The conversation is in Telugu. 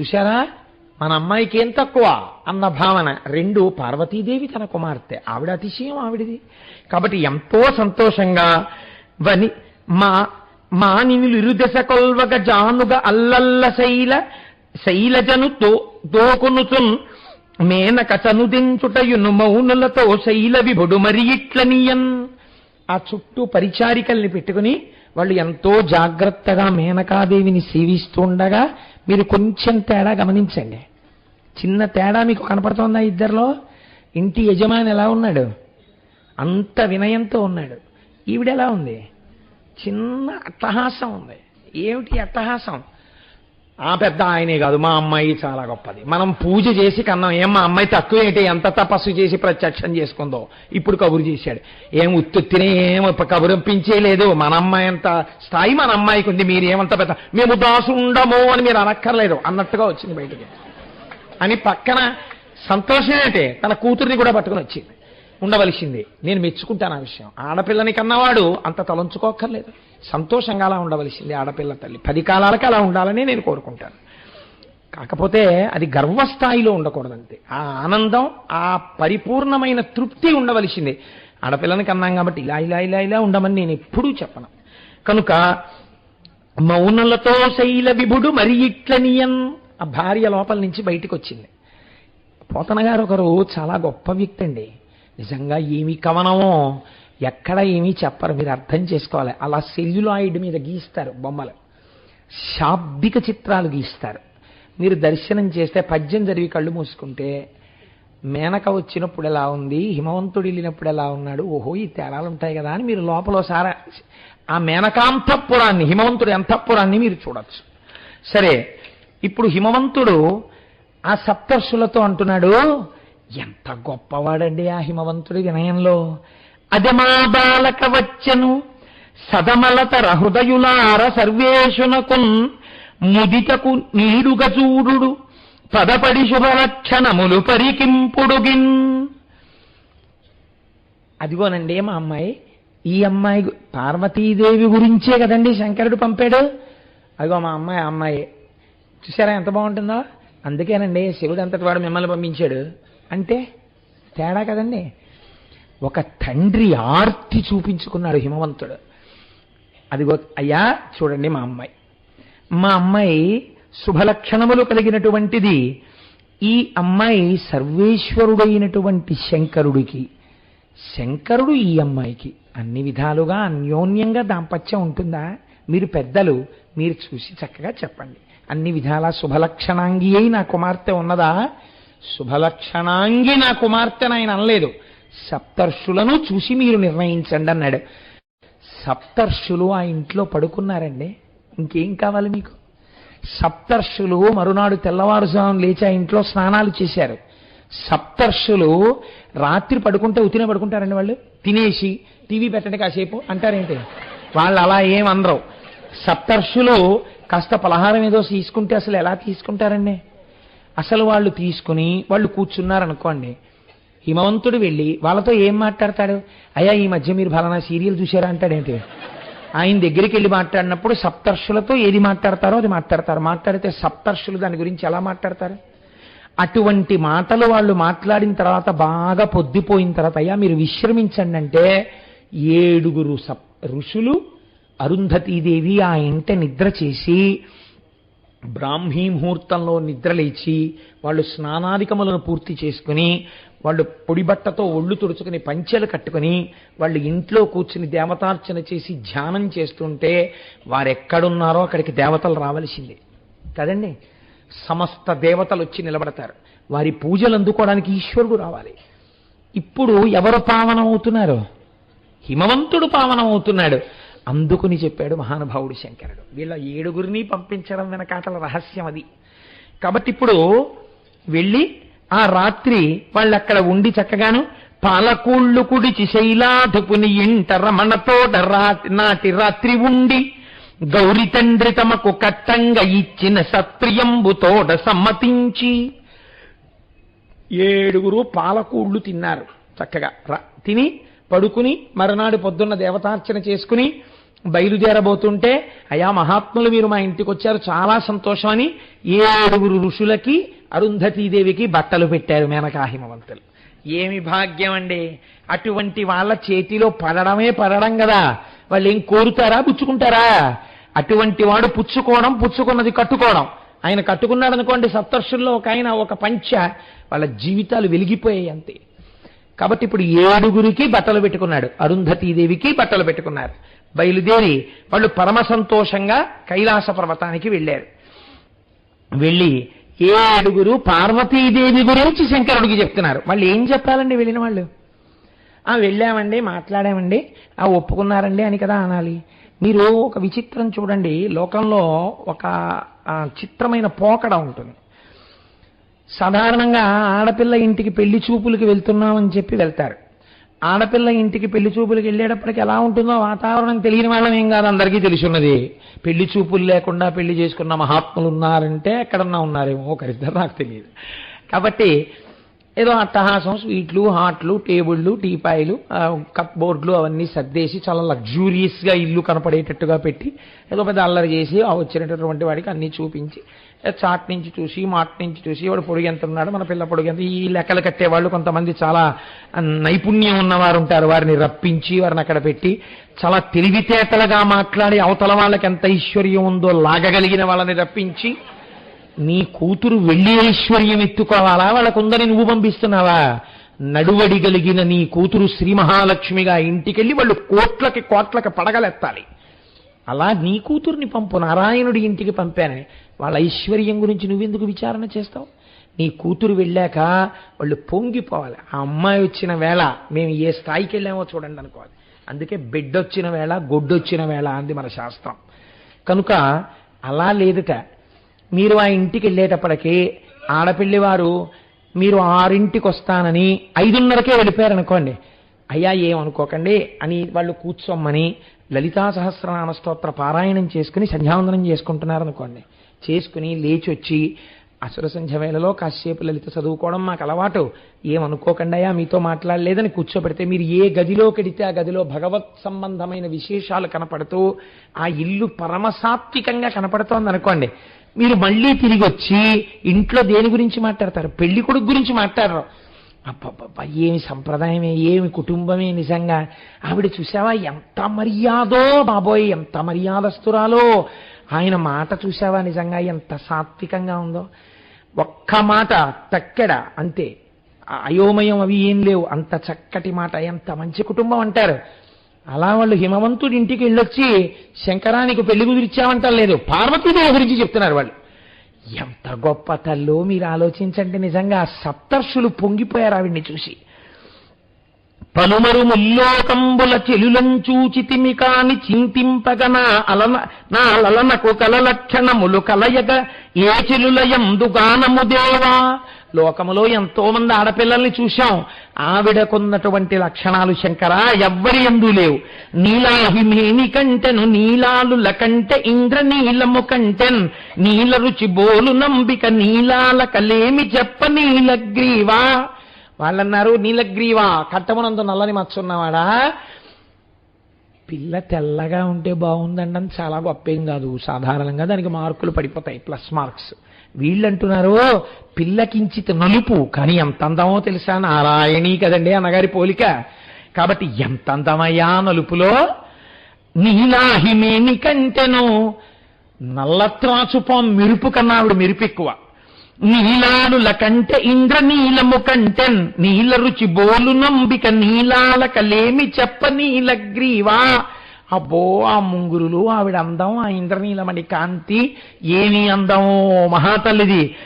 చూశారా? మన అమ్మాయికి ఏం తక్కువ అన్న భావన. రెండు పార్వతీదేవి తన కుమార్తె. ఆవిడ అతిశయం ఆవిడిది. కాబట్టి ఎంతో సంతోషంగా వని మా మానినులు ఇరుదశ కొల్వగ జానుగ అల్లల్ల శైల శైలజను తో దోకునుచున్ మేనక చనుదించుటయును మౌనులతో శైల విభుడు మరి ఇట్లనియన్. ఆ చుట్టూ పరిచారికల్ని పెట్టుకుని వాళ్ళు ఎంతో జాగ్రత్తగా మేనకాదేవిని సేవిస్తుండగా మీరు కొంచెం తేడా గమనించండి. చిన్న తేడా మీకు కనపడుతోందా ఇద్దరిలో? ఇంటి యజమాని ఎలా ఉన్నాడు? అంత వినయంతో ఉన్నాడు. ఈవిడెలా ఉంది? చిన్న అట్టహాసం ఉంది. ఏమిటి అట్టహాసం? ఆ పెద్ద ఆయనే కాదు మా అమ్మాయి చాలా గొప్పది. మనం పూజ చేసి కన్నాం. ఏం మా అమ్మాయి తక్కువ ఏంటి? ఎంత తపస్సు చేసి ప్రత్యక్షం చేసుకుందో. ఇప్పుడు కబురు చేశాడు. ఏం ఉత్తుత్తినే ఏం కబురంపించేయలేదు మన అమ్మాయి అంత స్థాయి మన అమ్మాయికి ఉంది. మీరు ఏమంత పెద్ద మేము దాసుండము అని మీరు అనక్కర్లేదు. అన్నట్టుగా వచ్చింది బయటికి. అని పక్కన సంతోషం ఏంటి? తన కూతుర్ని కూడా పట్టుకుని వచ్చింది. ఉండవలసింది. నేను మెచ్చుకుంటాను ఆ విషయం. ఆడపిల్లని కన్నవాడు అంత తలంచుకోక్కర్లేదు. సంతోషంగా అలా ఉండవలసింది ఆడపిల్ల తల్లి. పది కాలాలకి అలా ఉండాలని నేను కోరుకుంటాను. కాకపోతే అది గర్వస్థాయిలో ఉండకూడదంతే. ఆ ఆనందం ఆ పరిపూర్ణమైన తృప్తి ఉండవలసిందే. ఆడపిల్లని కన్నాం కాబట్టి ఇలా ఇలా ఇలా ఇలా ఉండమని నేను ఎప్పుడూ చెప్పను. కనుక మౌనలతో శైల విభుడు మరి ఇట్లనియన్ ఆ భార్య లోపల నుంచి బయటికి వచ్చింది పోతన గారు ఒకరు చాలా గొప్ప వ్యక్తి అండి. నిజంగా ఏమి కవనమో ఎక్కడ ఏమీ చెప్పరు మీరు అర్థం చేసుకోవాలి. అలా సెల్యులాయిడ్ మీద గీస్తారు బొమ్మలు. శాబ్దిక చిత్రాలు గీస్తారు. మీరు దర్శనం చేస్తే పద్యం జరిగి కళ్ళు మూసుకుంటే మేనక వచ్చినప్పుడు ఎలా ఉంది హిమవంతుడు వెళ్ళినప్పుడు ఎలా ఉన్నాడు ఓహో ఈ తేడాలు ఉంటాయి కదా అని మీరు లోపల సారా ఆ మేనకాంతఃపురాన్ని హిమవంతుడు అంతఃపురాన్ని మీరు చూడొచ్చు. సరే ఇప్పుడు హిమవంతుడు ఆ సప్తర్షులతో అంటున్నాడు ఎంత గొప్పవాడండి ఆ హిమవంతుడి వినయంలో. అదమా బాలక వచ్చెను. సదమలతర హృదయులార సర్వేషునకున్ ముదితకు నీడుగ చూడుడు. పదపడి శుభలక్షణములు పరికింపుడుగిన్. అదిగోనండి మా అమ్మాయి. ఈ అమ్మాయి పార్వతీదేవి గురించే కదండి శంకరుడు పంపాడు. అదిగో మా అమ్మాయి ఆ అమ్మాయి. చూసారా ఎంత బాగుంటుందో? అందుకేనండి శివుడు అంతటి వాడు మిమ్మల్ని పంపించాడు. అంటే తేడా కదండి. ఒక తండ్రి ఆర్తి చూపించుకున్నాడు హిమవంతుడు. అదిగో అయ్యా చూడండి మా అమ్మాయి. మా అమ్మాయి శుభలక్షణములు కలిగినటువంటిది. ఈ అమ్మాయి సర్వేశ్వరుడైనటువంటి శంకరుడికి. శంకరుడు ఈ అమ్మాయికి. అన్ని విధాలుగా అన్యోన్యంగా దాంపత్యం ఉంటుందా? మీరు పెద్దలు మీరు చూసి చక్కగా చెప్పండి. అన్ని విధాల శుభలక్షణాంగి అయి నా కుమార్తె ఉన్నదా? శుభలక్షణాంగి నా కుమార్తెను ఆయన అనలేదు. సప్తర్షులను చూసి మీరు నిర్ణయించండి అన్నాడు. సప్తర్షులు ఆ ఇంట్లో పడుకున్నారండి. ఇంకేం కావాలి మీకు? సప్తర్షులు మరునాడు తెల్లవారుజాము లేచి ఆ ఇంట్లో స్నానాలు చేశారు. సప్తర్షులు రాత్రి పడుకుంటే ఉతినే పడుకుంటారండి వాళ్ళు? తినేసి టీవీ పెట్టండి కాసేపు అంటారేంటి? వాళ్ళు అలా ఏం అనరు. సప్తర్షులు కాస్త పలహారం ఏదో తీసుకుంటే అసలు ఎలా తీసుకుంటారండి? అసలు వాళ్ళు తీసుకుని వాళ్ళు కూర్చున్నారనుకోండి హిమవంతుడు వెళ్ళి వాళ్ళతో ఏం మాట్లాడతాడు? అయ్యా ఈ మధ్య మీరు ఫలానా సీరియల్ చూసారా అంటాడేంటి ఆయన దగ్గరికి వెళ్ళి మాట్లాడినప్పుడు సప్తర్షులతో ఏది మాట్లాడతారో అది మాట్లాడతారు. మాట్లాడితే సప్తర్షులు దాని గురించి ఎలా మాట్లాడతారు? అటువంటి మాటలు వాళ్ళు మాట్లాడిన తర్వాత బాగా పొద్దుపోయిన తర్వాత అయ్యా మీరు విశ్రమించండి అంటే ఏడుగురు సప్ ఋషులు అరుంధతీదేవి ఆ ఇంట నిద్ర చేసి బ్రాహ్మీ ముహూర్తంలో నిద్రలేచి వాళ్ళు స్నానాధికములను పూర్తి చేసుకుని వాళ్ళు పొడిబట్టతో ఒళ్ళు తుడుచుకుని పంచెలు కట్టుకుని వాళ్ళు ఇంట్లో కూర్చుని దేవతార్చన చేసి ధ్యానం చేస్తుంటే వారెక్కడున్నారో అక్కడికి దేవతలు రావలసిందే. కదండి? సమస్త దేవతలు వచ్చి నిలబడతారు. వారి పూజలు అందుకోవడానికి ఈశ్వరుడు రావాలి. ఇప్పుడు ఎవరు పావనం అవుతున్నారు హిమవంతుడు పావనం అవుతున్నాడు అందుకుని చెప్పాడు మహానుభావుడు శంకరుడు. వీళ్ళ ఏడుగురిని పంపించడం వెనకాటల రహస్యం అది. కాబట్టి ఇప్పుడు వెళ్ళి ఆ రాత్రి వాళ్ళు అక్కడ ఉండి చక్కగాను పాలకూళ్ళు కుడిచి శైలాధుపుని ఇంట రమణతోట రా- నాటి రాత్రి ఉండి గౌరి తండ్రి తమకు కట్టంగా ఇచ్చిన సత్ప్రియంబుతోడ సమ్మతించి ఏడుగురు పాలకూళ్ళు తిన్నారు. చక్కగా తిని పడుకుని మరునాడు పొద్దున్న దేవతార్చన చేసుకుని బయలుదేరబోతుంటే అయా మహాత్ములు మీరు మా ఇంటికి వచ్చారు చాలా సంతోషం అని ఏడుగురు ఋషులకి అరుంధతీదేవికి బట్టలు పెట్టారు మేనకాహిమవంతులు. ఏమి భాగ్యం అండి? అటువంటి వాళ్ళ చేతిలో పడడమే పడడం కదా. వాళ్ళు ఏం కోరుతారా పుచ్చుకుంటారా? అటువంటి వాడు పుచ్చుకోవడం పుచ్చుకున్నది కట్టుకోవడం. ఆయన కట్టుకున్నాడు అనుకోండి సప్తర్షుల్లో ఒక ఆయన ఒక పంచ వాళ్ళ జీవితాలు వెలిగిపోయాయి అంతే. కాబట్టి ఇప్పుడు ఏడుగురికి బట్టలు పెట్టుకున్నాడు అరుంధతీదేవికి బట్టలు పెట్టుకున్నారు. బయలుదేరి వాళ్ళు పరమ సంతోషంగా కైలాస పర్వతానికి వెళ్ళారు. వెళ్ళి ఏడుగురు పార్వతీదేవి గురించి శంకరుడికి చెప్తున్నారు. వాళ్ళు ఏం చెప్పాలండి వెళ్ళిన వాళ్ళు? ఆ వెళ్ళామండి మాట్లాడామండి ఆ ఒప్పుకున్నారండి అని కదా అనాలి. మీరు ఒక విచిత్రం చూడండి లోకంలో ఒక చిత్రమైన పోకడ ఉంటుంది. సాధారణంగా ఆడపిల్ల ఇంటికి పెళ్ళి చూపులకి వెళ్తున్నామని చెప్పి వెళ్తారు. ఆడపిల్ల ఇంటికి పెళ్ళి చూపులకు వెళ్ళేటప్పటికి ఎలా ఉంటుందో వాతావరణం తెలియని వాళ్ళం ఏం కాదు అందరికీ తెలుసున్నది. పెళ్ళి చూపులు లేకుండా పెళ్ళి చేసుకున్న మహాత్ములు ఉన్నారంటే ఎక్కడన్నా ఉన్నారేమో ఒకరిద్దరు నాకు తెలియదు. కాబట్టి ఏదో అట్టహాసం స్వీట్లు హాట్లు టేబుళ్ళు టీపాయిలు కప్ బోర్డులు అవన్నీ సర్దేసి చాలా లగ్జూరియస్గా ఇల్లు కనపడేటట్టుగా పెట్టి ఏదో పెద్ద అల్లరి చేసి వచ్చినటువంటి వాడికి అన్ని చూపించి చాట్ నుంచి చూసి మాట్ నుంచి చూసి వాడు పొడుగు ఎంత ఉన్నాడు మన పిల్ల పొడుగు ఎంత ఈ లెక్కలు కట్టేవాళ్ళు కొంతమంది చాలా నైపుణ్యం ఉన్నవారు ఉంటారు. వారిని రప్పించి వారిని అక్కడ పెట్టి చాలా తెలివితేటలుగా మాట్లాడి అవతల వాళ్ళకి ఎంత ఐశ్వర్యం ఉందో లాగగలిగిన వాళ్ళని రప్పించి నీ కూతురు వెళ్ళి ఐశ్వర్యం ఎత్తుకోవాలా? వాళ్ళకుందని నువ్వు పంపిస్తున్నావా? నడువడిగలిగిన నీ కూతురు శ్రీ మహాలక్ష్మిగా ఇంటికెళ్ళి వాళ్ళు కోట్లకి కోట్లకి పడగలెత్తాలి. అలా నీ కూతుర్ని పంపు. నారాయణుడి ఇంటికి పంపానని. వాళ్ళ ఐశ్వర్యం గురించి నువ్వెందుకు విచారణ చేస్తావు? నీ కూతురు వెళ్ళాక వాళ్ళు పొంగిపోవాలి. ఆ అమ్మాయి వచ్చిన వేళ మేము ఏ స్థాయికి వెళ్ళామో చూడండి అనుకోవాలి. అందుకే బిడ్డ వచ్చిన వేళ గొడ్డొచ్చిన వేళ అంది మన శాస్త్రం. కనుక అలా లేదుట. మీరు ఆ ఇంటికి వెళ్ళేటప్పటికి ఆడపిల్లి వారు మీరు ఆరింటికి వస్తానని ఐదున్నరకే వెళ్ళిపోయారనుకోండి. అయ్యా ఏమనుకోకండి అని వాళ్ళు కూర్చోమ్మని లలితా సహస్రనామ స్తోత్ర పారాయణం చేసుకుని సంధ్యావందనం చేసుకుంటున్నారనుకోండి. చేసుకుని లేచి వచ్చి అసుర సంధ్య వేళలో కాసేపు లలిత చదువుకోవడం మాకు అలవాటు. ఏమనుకోకండి అయ్యా మీతో మాట్లాడలేదని కూర్చోబెడితే మీరు ఏ గదిలో కడితే ఆ గదిలో భగవత్ సంబంధమైన విశేషాలు కనపడుతూ ఆ ఇల్లు పరమసాత్వికంగా కనపడుతోంది అనుకోండి మీరు మళ్ళీ తిరిగి వచ్చి ఇంట్లో దేని గురించి మాట్లాడతారు? పెళ్ళి కొడుకు గురించి మాట్లాడరు. అబ్బబ్బబ్బా ఏమి సంప్రదాయమే ఏమి కుటుంబమే నిజంగా. ఆవిడ చూసావా ఎంత మర్యాదో బాబోయ్ ఎంత మర్యాదస్తురాలో. ఆయన మాట చూసావా నిజంగా? ఎంత సాత్వికంగా ఉందో. ఒక్క మాట తక్కెడ అంతే. అయోమయం అవి ఏం లేవు. అంత చక్కటి మాట ఎంత మంచి కుటుంబం అంటారు. అలా వాళ్ళు హిమవంతుడి ఇంటికి వెళ్ళొచ్చి శంకరానికి పెళ్ళి కుదిరిచ్చామంటారు లేదు. పార్వతీదేవి గురించి చెప్తున్నారు వాళ్ళు. ఎంత గొప్ప తల్లో మీరు ఆలోచించండి నిజంగా. సప్తర్షులు పొంగిపోయారు ఆవిడ్ని చూసి. పలుమరు ముల్లోకంబుల చెలులంచూచితిమి కాని చింతింపగ నా అలన నా లలనకు కలలక్షణములు కలయగ ఏ చెలులయందు గానము దేవా? లోకములో ఎంతో మంది ఆడపిల్లల్ని చూశాం. ఆవిడకున్నటువంటి లక్షణాలు శంకర ఎవ్వరి ఎందు లేవు. నీలాభిమేని కంటెను నీలాలుల కంటె ఇంద్ర నీలము కంటెన్. నీల రుచి బోలు నంబిక నీలాల కలేమి చెప్ప నీలగ్రీవా వాళ్ళన్నారు నీలగ్రీవా కట్టమనంత నల్లని మచ్చున్నవాడా పిల్ల తెల్లగా ఉంటే బాగుందండం చాలా గొప్పేం కాదు. సాధారణంగా దానికి మార్కులు పడిపోతాయి ప్లస్ మార్క్స్. వీళ్ళంటున్నారు పిల్లకించిత నలుపు కానీ ఎంత అందమో తెలుసా? నారాయణీ కదండి అన్నగారి పోలిక. కాబట్టి ఎంత అందమయ్యా నలుపులో? నీలాహిమేని కంటెను? నల్లత్రాచుపం మెరుపు కన్నా ఆవిడ మెరుపు ఎక్కువ. నీలాలుల కంటే ఇంద్ర నీలము కంటెన్. నీల రుచి బోలు నంబిక నీలాల కలేమి చెప్ప నీలగ్రీవా. అబ్బో ఆ ముంగురులు ఆవిడ అందం ఆ ఇంద్రనీలమణి కాంతి ఏమి అందమో మహాతల్లిది.